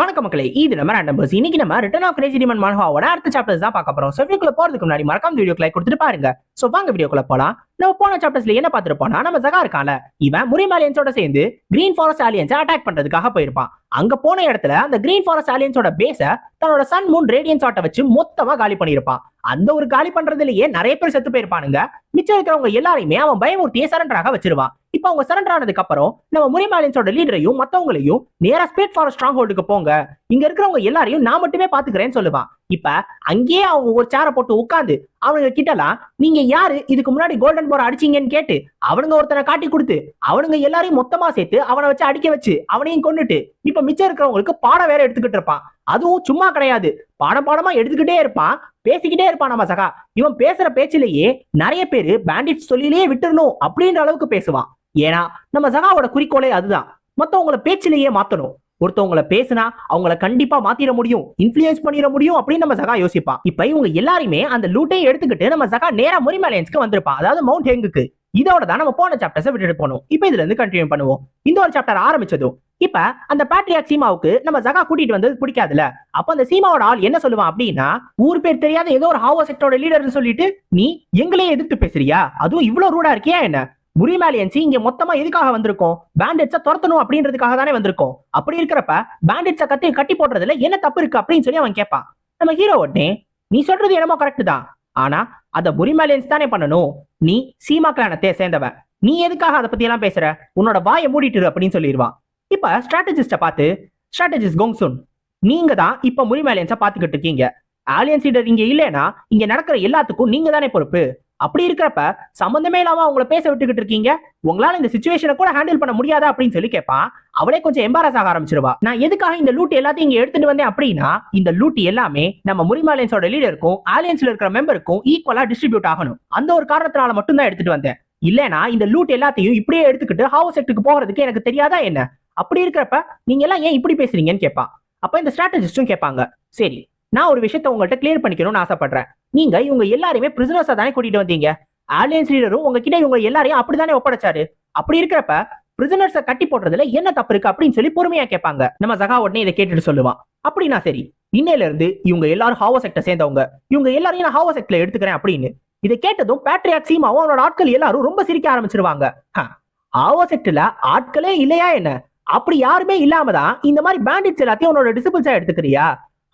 வணக்க மக்களே இது நம்ம பர்ஸ் இன்னைக்கு நம்ம ரிட்டர்ன் ஆஃப் கிரேஜி டிமன் மனஹாவோட அடுத்த சாப்டர்ஸ் தான் பார்க்க போறோம். ஸோ வீடியோக்குள்ள போறதுக்கு முன்னாடி மறக்காம வீடியோக்கு லைக் கொடுத்துட்டு பாருங்க. ஸோ வாங்க வீடியோக்குள்ள போலாம். நம்ம போன சாப்டர்ஸ்ல என்ன பார்த்துருப்போம்னா நம்ம ஜகா இருக்கான்ல இவன் முரிம் ஆலியன்ஸோட சேர்ந்து கிரீன் ஃபாரஸ்ட் ஆலியன்ஸை அட்டாக் பண்றதுக்காக போயிருப்பான். அங்க போன இடத்துல அந்த கிரீன் ஃபாரஸ்ட் ஆலியன்ஸோட பேஸ தன்னோட சன் மூன் ரேடியன்ஸ் ஆட்டை வச்சு மொத்தமா காலி பண்ணியிருப்பான். அந்த ஒரு காலி பண்றதுலயே நிறைய பேர் செத்து போயிருப்பானுங்க. மிச்சம் இருக்கிறவங்க எல்லாரையுமே அவன் பயமூர்த்தியை சரண்டராக வச்சிருவான். இப்ப அவங்க சரண்டர் ஆனதுக்கு அப்புறம் நம்ம முரிமாலியன்ஸோட லீடரையும் மத்தவங்களையும் நேரா ஸ்பேட் ஃபாரஸ்ட் ஸ்ட்ராங் ஹோல்டுக்கு போங்க. இங்க இருக்கிறவங்க எல்லாரையும் நான் மட்டுமே பாத்துக்கிறேன்னு சொல்லுவான். இப்ப அங்கேயே அவங்க ஒரு சேரை போட்டு உட்காந்து அவனுங்க கிட்டலாம் நீங்க யாரு? இதுக்கு முன்னாடி கோல்டன் போர் அடிச்சீங்கன்னு கேட்டு அவனுங்க ஒருத்தனை காட்டி கொடுத்து அவனுங்க எல்லாரையும் மொத்தமா சேர்த்து அவனை வச்சு அடிக்க வச்சு அவனையும் கொண்டுட்டு இப்ப மிச்சம் இருக்கிறவங்களுக்கு பாடம் வேற எடுத்துக்கிட்டு இருப்பான். அதுவும் சும்மா கிடையாது. பாடம் பாடமா எடுத்துக்கிட்டே இருப்பான். பேசிக்கிட்டே இருப்பான் நம்ம சகா. இவன் பேசுற பேச்சிலேயே நிறைய பேரு பேண்டிட் சொல்லிலேயே விட்டுறணும் அப்படின்ற அளவுக்கு பேசுவான். ஏன்னா நம்ம சகாவோட குறிக்கோளே அதுதான். மத்தவங்கள பேச்சிலேயே மாத்தணும். ஒருத்தவங்கள பேசினா அவங்கள கண்டிப்பா மாத்திர முடியும் இன்ஃபுளுயன்ஸ் பண்ணிட முடியும் அப்படின்னு நம்ம சகா யோசிப்பான் இப்ப இவங்க எல்லாருமே அந்த லூட்டையும் எடுத்துக்கிட்டு நம்ம சகா நேரா முரிமலையன்ஸ்க்கு வந்திருப்பான் அதாவது மவுண்ட் ஹெங்குக்கு இதோட தான் நம்ம போன சாப்டர்ஸை விட்டுட்டு போனோம். இப்போ இதுல இருந்து கண்டினியூ பண்ணுவோம். இந்த ஒரு சாப்டர் ஆரம்பிச்சதும் இப்ப அந்த பேட்ரியாக் சீமாவுக்கு நம்ம ஜகா கூட்டிட்டு வந்தது பிடிக்காதுல அப்ப அந்த சீமாவோட ஆள் என்ன சொல்லுவான் அப்படின்னா ஊர் பேர் தெரியாத ஏதோ ஒரு ஹாவோ செக்டரோட லீடர்னு சொல்லிட்டு நீ எங்களையே எதிர்த்து பேசுறியா? அதுவும் இவ்வளவு ரூடா இருக்கியா என்ன? முரிமேலியன்சி இங்க மொத்தமா எதுக்காக வந்திருக்கோம்? பேண்டிட்ஸை துரத்தணும் அப்படின்றதுக்காக தானே வந்திருக்கோம். அப்படி இருக்கிறப்ப பேண்டிட்ஸை கட்டி கட்டி போடுறதுல என்ன தப்பு இருக்கு அப்படின்னு சொல்லி அவன் கேட்பான். நம்ம ஹீரோ உடனே நீ சொல்றது என்னமோ கரெக்ட் தான். ஆனா அத முரிமேலியன்ஸ் தானே பண்ணணும்? நீ சீமா கிளானத்தை சேர்ந்தவன் நீ எதுக்காக அதை பத்தி எல்லாம் பேசுற? உன்னோட வாயை மூடிட்டு அப்படின்னு சொல்லிடுவான் இப்ப ஸ்ட்ராட்டஜிஸ்ட பார்த்து ஸ்ட்ராட்டஜிஸ்ட் கோங்சுன் நீங்க தான் இப்ப முரிமேலியன்ஸை பாத்துக்கிட்டு இருக்கீங்க. ஆலியன்ஸ் லீடர் இங்க இல்லைன்னா இங்க நடக்கிற எல்லாத்துக்கும் நீங்க தானே பொறுப்பு. அப்படி இருக்கிறப்ப சம்மந்தமே இல்லாம அவங்கள பேச விட்டுக்கிட்டு இருக்கீங்க. உங்களால இந்த சுச்சுவேஷனை கூட ஹேண்டில் பண்ண முடியாதா அப்படின்னு சொல்லி கேட்பான் அவளே கொஞ்சம் எம்பாரஸ் ஆக ஆரம்பிச்சிருவா. நான் எதுக்காக இந்த லூட் எல்லாத்தையும் இங்க எடுத்துட்டு வந்தேன் அப்படின்னா இந்த லூட் எல்லாமே நம்ம முரிமாலியன்ஸோட லீடருக்கும் ஆலியன்ஸ்ல இருக்கிற மெம்பருக்கும் ஈக்குவலா டிஸ்ட்ரிபியூட் ஆகணும். அந்த ஒரு காரணத்தினால மட்டும் தான் எடுத்துட்டு வந்தேன். இல்லனா இந்த லூட் எல்லாத்தையும் இப்படியே எடுத்துக்கிட்டு ஹவுஸ் செக்டுக்கு போகிறதுக்கு எனக்கு தெரியாதா என்ன? அப்படி இருக்கிறப்ப நீங்க எல்லாம் ஏன் இப்படி பேசுறீங்கன்னு கேட்பான் அப்ப இந்த ஸ்ட்ராட்டஜிஸ்டும் கேட்பாங்க சரி நான் ஒரு விஷயத்த உங்கள்கிட்ட கிளியர் பண்ணிக்கணும்னு ஆசைப்படுறேன். நீங்க இவங்க எல்லாருமே பிரிசனர்ஸா தானே கூட்டிட்டு வந்தீங்க? ஆலியன்ஸ் லீடரும் உங்ககிட்ட இவங்க எல்லாரையும் அப்படித்தானே ஒப்படைச்சாரு? அப்படி இருக்கிறப்ப பிரிசனர்ஸை கட்டி போடுறதுல என்ன தப்பு இருக்கு அப்படின்னு சொல்லி பொறுமையா கேட்பாங்க. நம்ம சகா உடனே இதை கேட்டுட்டு சொல்லுவான். அப்படின்னா சரி இன்னையில இருந்து இவங்க எல்லாரும் ஹாவோ செக்டர் சேர்ந்தவங்க. இவங்க எல்லாரையும் நான் ஹாவோ செக்ட்ல எடுத்துக்கிறேன் அப்படின்னு இதை கேட்டதும் பேட்ரியாக் சீமாவும் அவனோட ஆட்கள் எல்லாரும் ரொம்ப சிரிக்க ஆரம்பிச்சிருவாங்க. ஹாவோ செக்டர்ல ஆட்களே இல்லையா என்ன? அப்படி யாருமே இல்லாம தான் இந்த மாதிரி பேண்டிட்ஸ் எல்லாத்தையும் உன்னோட டிசிபிள்ஸா எடுத்துக்கிறியா?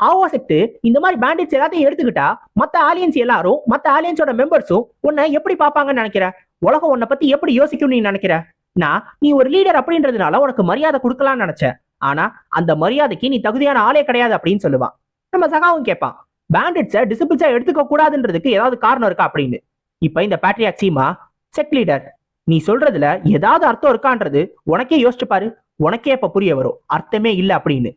ஹாவோ இந்த மாதிரி பேண்டிட்ஸ் எல்லாத்தையும் எடுத்துக்கிட்டா மத்த ஆலியன்ஸ் எல்லாரும் மத்த ஆலியன்ஸோட மெம்பர்ஸும் உன்னை எப்படி பாப்பாங்கன்னு நினைக்கிற? உலகம் உன்னை பத்தி எப்படி யோசிக்கும் நீ நினைக்கிற? நான் நீ ஒரு லீடர் அப்படின்றதுனால உனக்கு மரியாதை கொடுக்கலாம்னு நினைச்சேன். ஆனா அந்த மரியாதைக்கு நீ தகுதியான ஆளே கிடையாது அப்படின்னு சொல்லுவான். நம்ம சகாவும் கேட்பான் பேண்டிட்ஸை டிசிபிள்ஸா எடுத்துக்க கூடாதுன்றதுக்கு ஏதாவது காரணம் இருக்கா அப்படின்னு. இப்ப இந்த பேட்ரியாக் சீமா செக் லீடர் நீ சொல்றதுல ஏதாவது அர்த்தம் இருக்கான்றது உனக்கே யோசிச்சு பாரு. உனக்கே இப்ப புரிய வரும். அர்த்தமே இல்ல அப்படின்னு.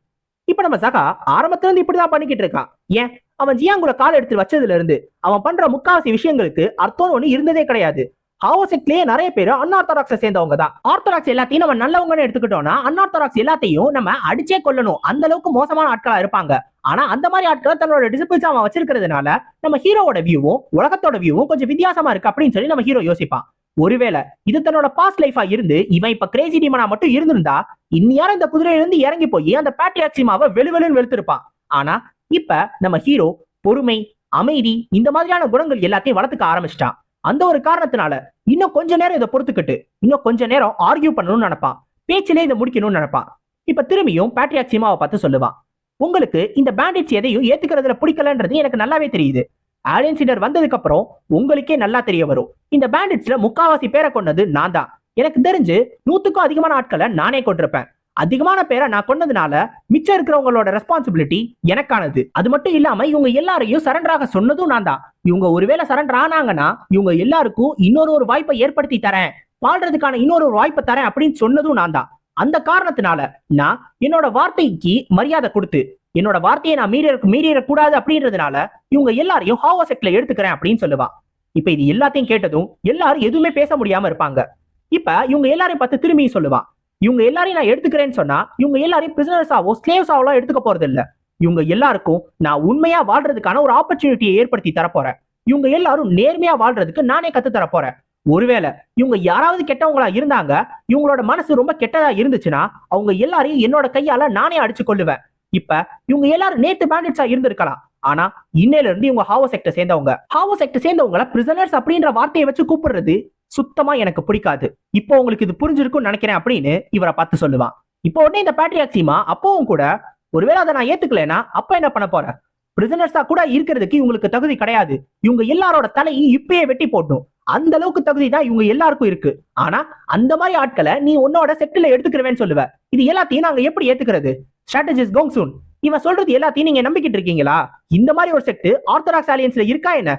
இப்ப நம்ம சகா ஆரம்பத்துல இருந்து இப்படிதான் பண்ணிக்கிட்டு இருக்கான் ஏன்? அவன் ஜியாங்குல கால் எடுத்து வச்சதுல இருந்து அவன் பண்ற முக்காவாசி விஷயங்களுக்கு அர்த்தம் ஒண்ணு இருந்ததே கிடையாது. ஹாவோசெக்ட்லயே நிறைய பேர் அன்ஆர்த்தடாக்ஸ் சேர்ந்தவங்க தான். ஆர்த்தடாக்ஸ் எல்லாத்தையும் நம்ம நல்லவங்கன்னு எடுத்துக்கிட்டோம்னா அன்ஆர்த்தடாக்ஸ் எல்லாத்தையும் நம்ம அடிச்சே கொல்லணும். அந்த அளவுக்கு மோசமான ஆட்களா இருப்பாங்க. ஆனா அந்த மாதிரி ஆட்களை தன்னோட டிசிபிள்ஸ் அவன் வச்சிருக்கிறதுனால நம்ம ஹீரோவோட வியூவும் உலகத்தோட வியூவும் கொஞ்சம் வித்தியாசமா இருக்கு அப்படின்னு சொல்லி நம்ம ஹீரோ யோசிப்பான். ஒருவேளை இது தன்னோட பாஸ்ட் லைஃபா இருந்து இவன் இப்ப கிரேசி டீமனா மட்டும் இருந்திருந்தா இன்னியார இந்த குதிரையில இருந்து இறங்கி போய் அந்த பேட்ரியாக்சிமாவை வெளுவெளுன்னு வெளுத்திருப்பான். ஆனா இப்ப நம்ம ஹீரோ பொறுமை அமைதி இந்த மாதிரியான குணங்கள் எல்லாத்தையும் வளர்த்துக்க ஆரம்பிச்சிட்டான். அந்த ஒரு காரணத்தினால இன்னும் கொஞ்ச நேரம் இதை பொறுத்துக்கிட்டு இன்னும் கொஞ்ச நேரம் ஆர்கியூ பண்ணணும்னு நினைப்பான். பேச்சிலே இதை முடிக்கணும்னு நினைப்பான். இப்ப திரும்பியும் பேட்ரியாக்சிமாவை பார்த்து சொல்லுவான். உங்களுக்கு இந்த பேண்டிட்ஸ் எதையும் ஏத்துக்கிறதுல பிடிக்கலன்றது எனக்கு நல்லாவே தெரியுது. ஆலியன்சிடர் வந்ததுக்கு அப்புறம் உங்களுக்கே நல்லா தெரிய வரும். இந்த பேண்டிட்ஸ்ல முக்காவாசி பேரை கொண்டது நான் தான். எனக்கு தெரிஞ்சு நூத்துக்கும் அதிகமான ஆட்களை நானே கொண்டிருப்பேன். அதிகமான பேரை நான் கொண்டதுனால மிச்சம் இருக்கிறவங்களோட ரெஸ்பான்சிபிலிட்டி எனக்கானது. அது மட்டும் இல்லாம இவங்க எல்லாரையும் சரண்டராக சொன்னதும் நான் தான். இவங்க ஒருவேளை சரண்டர் ஆனாங்கன்னா இவங்க எல்லாருக்கும் இன்னொரு ஒரு வாய்ப்பை ஏற்படுத்தி தரேன். வாழ்றதுக்கான இன்னொரு ஒரு வாய்ப்பை தரேன் அப்படின்னு சொன்னதும் நான் தான். அந்த காரணத்தினால நான் என்னோட வார்த்தைக்கு மரியாதை கொடுத்து என்னோட வார்த்தையை நான் மீறிய மீறிடக்கூடாது அப்படின்றதுனால இவங்க எல்லாரையும் ஹாவோ செக்ட்ல எடுத்துக்கிறேன் அப்படின்னு சொல்லுவா. இப்ப இது எல்லாத்தையும் கேட்டதும் எல்லாரும் எதுவுமே பேச முடியாம இருப்பாங்க. இப்ப இவங்க எல்லாரையும் பார்த்து திரும்பியும் சொல்லுவா. இவங்க எல்லாரையும் நான் எடுத்துக்கிறேன்னு சொன்னா இவங்க எல்லாரையும் பிசினஸாவோ ஸ்லேவ்ஸாவோ எடுத்துக்க போறது இல்ல. இவங்க எல்லாருக்கும் நான் உண்மையா வாழ்றதுக்கான ஒரு ஆப்பர்ச்சுனிட்டியை ஏற்படுத்தி தரப்போறேன் இவங்க எல்லாரும் நேர்மையா வாழ்றதுக்கு நானே கத்து தரப்போறேன் ஒருவேளை இவங்க யாராவது கெட்டவங்களா இருந்தாங்க இவங்களோட மனசு ரொம்ப கெட்டதா இருந்துச்சுன்னா அவங்க எல்லாரையும் என்னோட கையால நானே அடிச்சு கொள்ளுவேன். இப்ப இவங்க எல்லாரும் நேத்து பேண்டிட்ஸா இருந்திருக்கலாம். ஆனா இன்னையில இருந்து இவங்க ஹாவோ செக்டர் சேர்ந்தவங்க. ஹாவோ செக்டர் சேர்ந்தவங்கள பிரிசனர்ஸ் அப்படின்ற வார்த்தையை வச்சு கூப்பிடுறது சுத்தமா எனக்கு பிடிக்காது. இப்போ உங்களுக்கு இது புரிஞ்சிருக்கும்னு நினைக்கிறேன் அப்படின்னு இவரை பார்த்து சொல்லுவான். இப்போ உடனே இந்த பேட்ரியாக் சீமா அப்பவும் கூட ஒருவேளை அதை நான் ஏத்துக்கலைன்னா அப்ப என்ன பண்ண போறேன் பிரிசனர்ஸா கூட இருக்கிறதுக்கு இவங்களுக்கு தகுதி கிடையாது. இவங்க எல்லாரோட தலையும் இப்பயே வெட்டி போட்டும் அந்த அளவுக்கு தகுதி தான் இவங்க எல்லாருக்கும் இருக்கு. ஆனா அந்த மாதிரி ஆட்களை நீ உன்னோட செட்டில எடுத்துக்கிறவேன்னு சொல்லுவ. இது எல்லாத்தையும் நாங்க எப்படி ஏத்துக்கிறது? ஸ்ட்ராட்டஜிஸ்ட் கோங்சூன் இவன் சொல்றது எல்லாத்தையும் நீங்க நம்பிக்கிட்டு இருக்கீங்களா? இந்த மாதிரி ஒரு செட்டு ஆர்த்தடாக்ஸ் ஆலியன்ஸ்ல இருக்கா என்ன?